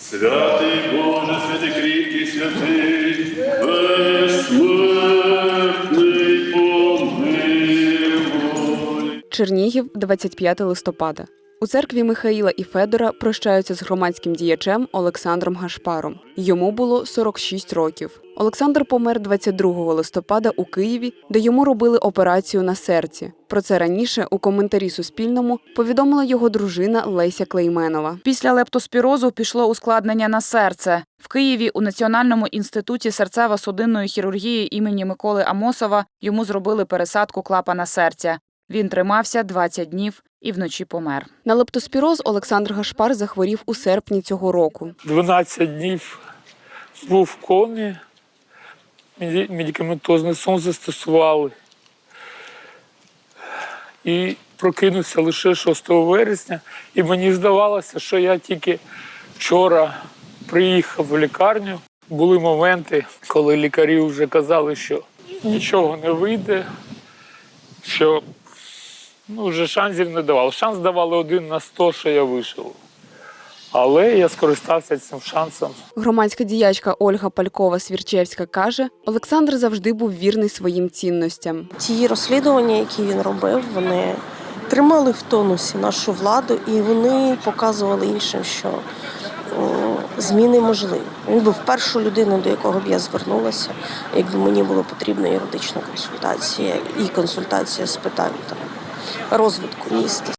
Святий Боже, святий кріпкий, святий, безсмертний помилуй. Чернігів, 25 листопада. У церкві Михаїла і Федора прощаються з громадським діячем Олександром Гашпаром. Йому було 46 років. Олександр помер 22 листопада у Києві, де йому робили операцію на серці. Про це раніше у коментарі Суспільному повідомила його дружина Леся Клейменова. Після лептоспірозу пішло ускладнення на серце. В Києві у Національному інституті серцево-судинної хірургії імені Миколи Амосова йому зробили пересадку клапана серця. Він тримався 20 днів і вночі помер. На лептоспіроз Олександр Гашпар захворів у серпні цього року. 12 днів був в комі, медикаментозний сон застосували. І прокинувся лише 6 вересня. І мені здавалося, що я тільки вчора приїхав в лікарню. Були моменти, коли лікарі вже казали, що нічого не вийде, що ну, вже шансів не давали. Шанс давали один на 100, що я вийшов. Але я скористався цим шансом. Громадська діячка Ольга Палькова Свірчевська каже, Олександр завжди був вірний своїм цінностям. Ті розслідування, які він робив, вони тримали в тонусі нашу владу, і вони показували іншим, що зміни можливі. Він був першою людиною, до якого б я звернулася, якби мені було потрібна юридична консультація і консультація з питань там розвитку міста.